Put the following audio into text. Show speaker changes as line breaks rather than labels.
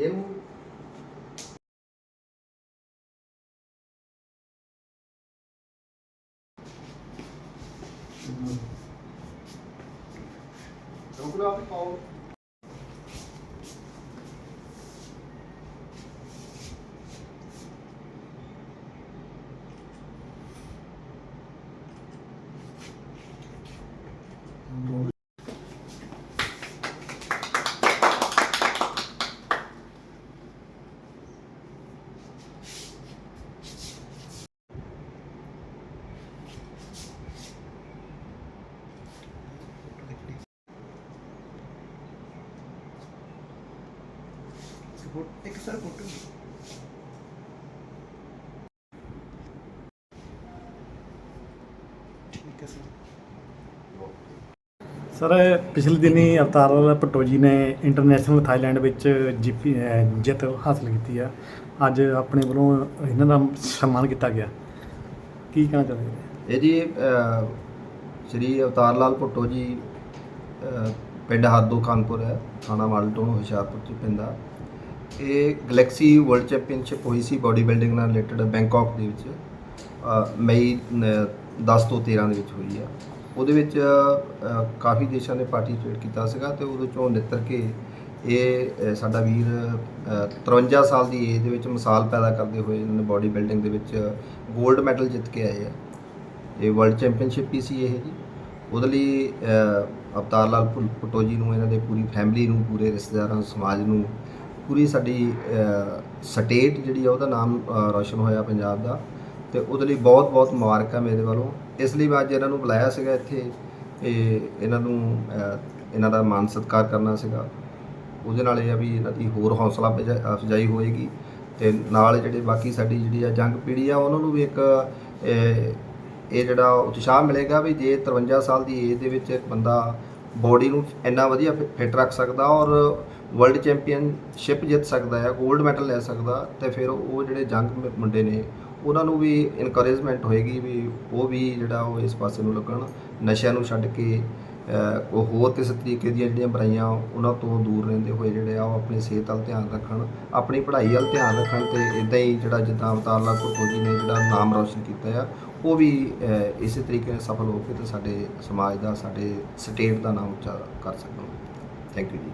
ਇਹਨੂੰ ਚੋਕਲਾ ਵੀ ਇੱਕ sir photo ਠੀਕ ਹੈ ਸਰ।
ਸਰ ਪਿਛਲੇ ਦਿਨੀ ਅਵਤਾਰ ਲਾਲ ਭੱਟੋ ਜੀ ਨੇ ਇੰਟਰਨੈਸ਼ਨਲ ਥਾਈਲੈਂਡ ਵਿੱਚ ਜੀਪੀ ਜਿੱਤ ਹਾਸਲ ਕੀਤੀ ਆ। ਅੱਜ ਆਪਣੇ ਵੱਲੋਂ ਇਹਨਾਂ ਦਾ ਸਨਮਾਨ ਕੀਤਾ ਗਿਆ। ਕੀ ਕਹਿਣਾ ਚਾਹੁੰਦੇ
ਇਹ ਜੀ ਸ਼੍ਰੀ ਅਵਤਾਰ ਲਾਲ ਭੁੱਟੋ ਜੀ ਪਿੰਡ ਹਾਦੋ ਖਾਨਪੁਰ ਹੈ ਥਾਣਾ ਮਾਲਟੋਨ ਹੁਸ਼ਿਆਰਪੁਰ ਚ ਪੈਂਦਾ ਇਹ ਗੈਲੈਕਸੀ ਵਰਲਡ ਚੈਂਪੀਅਨਸ਼ਿਪ ਹੋਈ ਸੀ ਬਾਡੀ ਬਿਲਡਿੰਗ ਨਾਲ ਰਿਲੇਟਡ ਬੈਂਕਾਕ ਦੇ ਵਿੱਚ ਮਈ ਨ- 10 ਤੋਂ 13 ਦੇ ਵਿੱਚ ਹੋਈ ਆ ਉਹਦੇ ਵਿੱਚ ਕਾਫੀ ਦੇਸ਼ਾਂ ਨੇ ਪਾਰਟਿਸਿਪੇਟ ਕੀਤਾ ਸੀਗਾ ਤੇ ਉਹਦੇ ਚੋਂ ਨਿੱਤਰ ਕੇ ਇਹ ਸਾਡਾ ਵੀਰ ਅਹ, 53 ਸਾਲ ਦੀ ਏਜ ਦੇ ਵਿੱਚ ਮਿਸਾਲ ਪੈਦਾ ਕਰਦੇ ਹੋਏ ਇਹਨਾਂ ਨੇ ਬਾਡੀ ਬਿਲਡਿੰਗ ਦੇ ਵਿੱਚ 골ਡ ਮੈਡਲ ਜਿੱਤ ਕੇ ਆਏ ਆ। ਇਹ ਵਰਲਡ ਚੈਂਪੀਅਨਸ਼ਿਪ ਹੀ ਸੀ ਇਹ ਜੀ। ਉਹਦੇ ਲਈ ਅਵਤਾਰ ਲਾਲ ਭੁ- ਭੁੱਟੋ ਜੀ ਨੂੰ ਇਹਨਾਂ ਦੇ ਪੂਰੀ ਫੈਮਿਲੀ ਨੂੰ ਪੂਰੇ ਰਿਸ਼ਤੇਦਾਰਾਂ ਸਮਾਜ ਨੂੰ ਪੂਰੀ ਸਾਡੀ ਸਟੇਟ ਜਿਹੜੀ ਆ ਉਹਦਾ ਨਾਮ ਅਹ, ਰੌਸ਼ਨ ਹੋਇਆ ਪੰਜਾਬ ਦਾ ਤੇ ਉਹਦੇ ਲਈ ਬਹੁਤ ਬਹੁਤ ਮੁਬਾਰਕਾਂ ਮੇਰੇ ਵੱਲੋਂ। ਇਸ ਲਈ ਮੈਂ ਅੱਜ ਇਹਨਾਂ ਨੂੰ ਬੁਲਾਇਆ ਸੀਗਾ ਇੱਥੇ ਇਹ ਇਹਨਾਂ ਨੂੰ ਇਹਨਾਂ ਦਾ ਮਾਨ ਸਤਿਕਾਰ ਕਰਨਾ ਸੀਗਾ। ਉਹਦੇ ਨਾਲ ਇਹ ਆ ਵੀ ਇਹਨਾਂ ਦੀ ਹੋਰ ਹੌਸਲਾ ਅਫਜ਼ਾਈ ਹੋਏਗੀ ਤੇ ਨਾਲ ਜਿਹੜੇ ਬਾਕੀ ਸਾਡੀ ਜਿਹੜੀ ਆ ਜੰਗ ਪੀੜ੍ਹੀ ਆ ਉਹਨਾਂ ਨੂੰ ਵੀ ਇੱਕ ਇਹ ਜਿਹੜਾ ਉਤਸ਼ਾਹ ਮਿਲੇਗਾ ਵੀ ਜੇ 53 ਸਾਲ ਦੀ ਏਜ ਦੇ ਵਿੱਚ ਇੱਕ ਬੰਦਾ ਬੋਡੀ ਨੂੰ ਇੰਨਾ ਵਧੀਆ ਫਿੱਟ ਰੱਖ ਸਕਦਾ ਔਰ ਵਰਲਡ ਚੈਂਪੀਅਨਸ਼ਿਪ ਜਿੱਤ ਸਕਦਾ ਹੈ 골ਡ ਮੈਡਲ ਲੈ ਸਕਦਾ ਤੇ ਫਿਰ ਉਹ ਜਿਹੜੇ ਜੰਗ ਮੁੰਡੇ ਨੇ, ਉਹਨਾਂ ਨੂੰ ਵੀ ਇਨਕਰੇਜਮੈਂਟ ਹੋਏਗੀ ਵੀ ਉਹ ਵੀ ਜਿਹੜਾ ਉਹ ਇਸ ਪਾਸੇ ਨੂੰ ਲੱਗਣ, ਨਸ਼ਿਆਂ ਨੂੰ ਛੱਡ ਕੇ ਉਹ ਹੋਰ ਕਿਸੇ ਤਰੀਕੇ ਦੀਆਂ ਜਿਹੜੀਆਂ ਬੁਰਾਈਆਂ ਉਹਨਾਂ ਤੋਂ ਦੂਰ ਰਹਿੰਦੇ ਹੋਏ ਜਿਹੜੇ ਆ ਉਹ ਆਪਣੀ ਸਿਹਤ ਵੱਲ ਧਿਆਨ ਰੱਖਣ, ਆਪਣੀ ਪੜ੍ਹਾਈ ਵੱਲ ਧਿਆਨ ਰੱਖਣ ਤੇ ਇਦਾਂ ਹੀ ਜਿਹੜਾ ਜਿੱਦਾਂ ਅਵਤਾਰ ਲਾਲ ਭੁੱਟੋ ਜੀ ਨੇ ਜਿਹੜਾ ਨਾਮ ਰੌਸ਼ਨ ਕੀਤਾ ਆ ਉਹ ਵੀ ਅਹ, ਇਸੇ ਤਰੀਕੇ ਨਾਲ ਸਫਲ ਹੋ ਕੇ ਤੇ ਸਾਡੇ ਸਮਾਜ ਦਾ ਸਾਡੇ ਸਟੇਟ ਦਾ ਨਾਮ ਉੱਚਾ ਕਰ ਸਕਣ। ਥੈਂਕ ਯੂ ਜੀ।